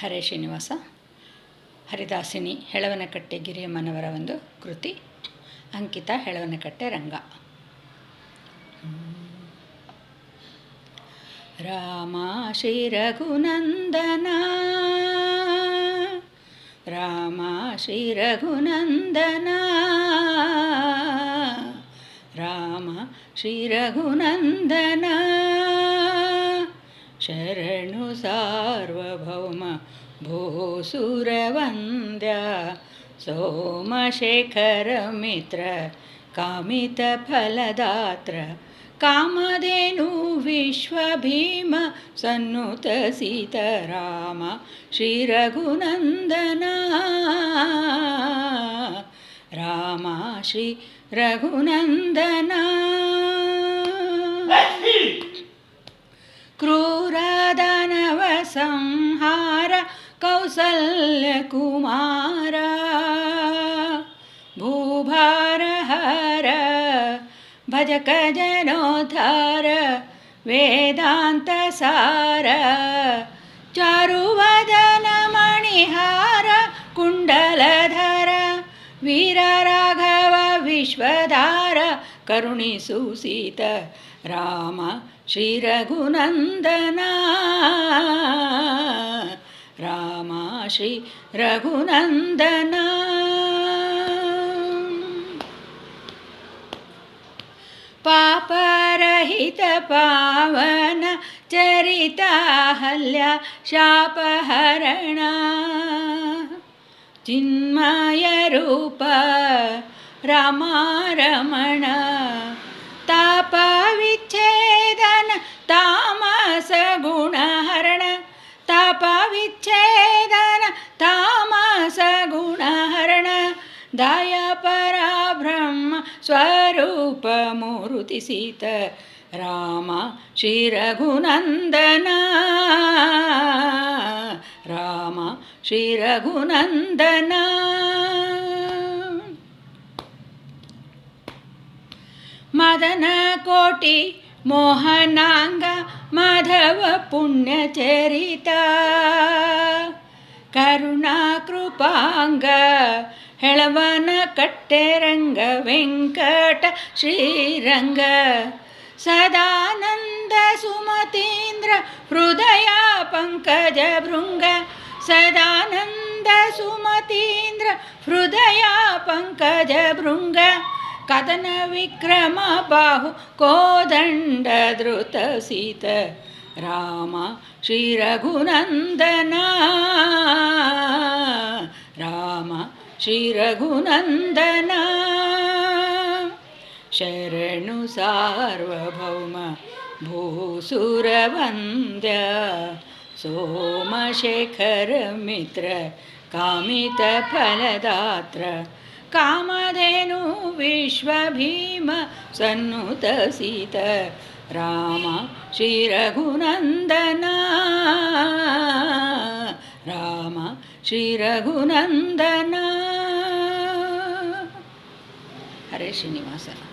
ಹರೇ ಶ್ರೀನಿವಾಸ, ಹರಿದಾಸಿನಿ, ಹೆಳವನಕಟ್ಟೆ ಗಿರಿಯಮ್ಮನವರ ಒಂದು ಕೃತಿ, ಅಂಕಿತ ಹೆಳವನಕಟ್ಟೆ ರಂಗ. ರಾಮ ಶ್ರೀ ರಘುನಂದನ, ರಾಮ ಶ್ರೀ ರಘುನಂದನ, ರಾಮ ಶ್ರೀ ರಘುನಂದನ. शरणु सार्वभौम भूसुरवन्द्या सोमशेखरमित्र कामितफलदात्र कामधेनु विश्वभीम सन्नुत सन्नुतसीतराम श्रीरघुनन्दना रामा श्रीरघुनन्दना कौसल्यकुमार। भूभारहर भजकजनोद्धार वेदान्तसार चारुवदनमणिहार कुण्डलधर वीरराघव विश्वधार करुणीसुषित राम श्रीरघुनन्दना। श्री रघुनन्दन पापरहित पावन चरिताहल्या चिन्मय रूप रमारमण। ದಯ ಪರಬ್ರಹ್ಮ ಸ್ವರೂಪ ಮೂರುತಿ ಸೀತ ರಾಮ ಶ್ರೀ ರಘುನಂದನ ರಾಮ ಶ್ರೀ ರಘುನಂದನ ಮದನ ಕೋಟಿ ಮೋಹನಾಂಗ ಮಾಧವ ಪುಣ್ಯಚರಿತ ಕರುಣಾ ಕೃಪಾಂಗ ಹೆಳವನ ಕಟ್ಟೆರಂಗ ವೆಂಕಟ ಶ್ರೀರಂಗ ಸದಾನಂದ ಸುಮತೀಂದ್ರ ಹೃದಯ ಪಂಕಜ ಭೃಂಗ ಸದಾನಂದ ಸುಮತೀಂದ್ರ ಹೃದಯ ಪಂಕಜ ಭೃಂಗ ಕದನ ವಿಕ್ರಮ ಬಾಹು ಕೋದಂಡ ಧೃತ ಸೀತ ರಾಮ ಶ್ರೀ ರಘುನಂದನ ರಾಮ श्रीरघुनन्दना। शरणु सार्वभौम भोसुरवन्द्य। सोमशेखरमित्र कामितफलदात्र कामधेनु कामधेनुविश्वभीम सन्नुतसीत राम श्रीरघुनन्दना। రామ శ్రీ రఘునందన హరే శ్రీనివాసరా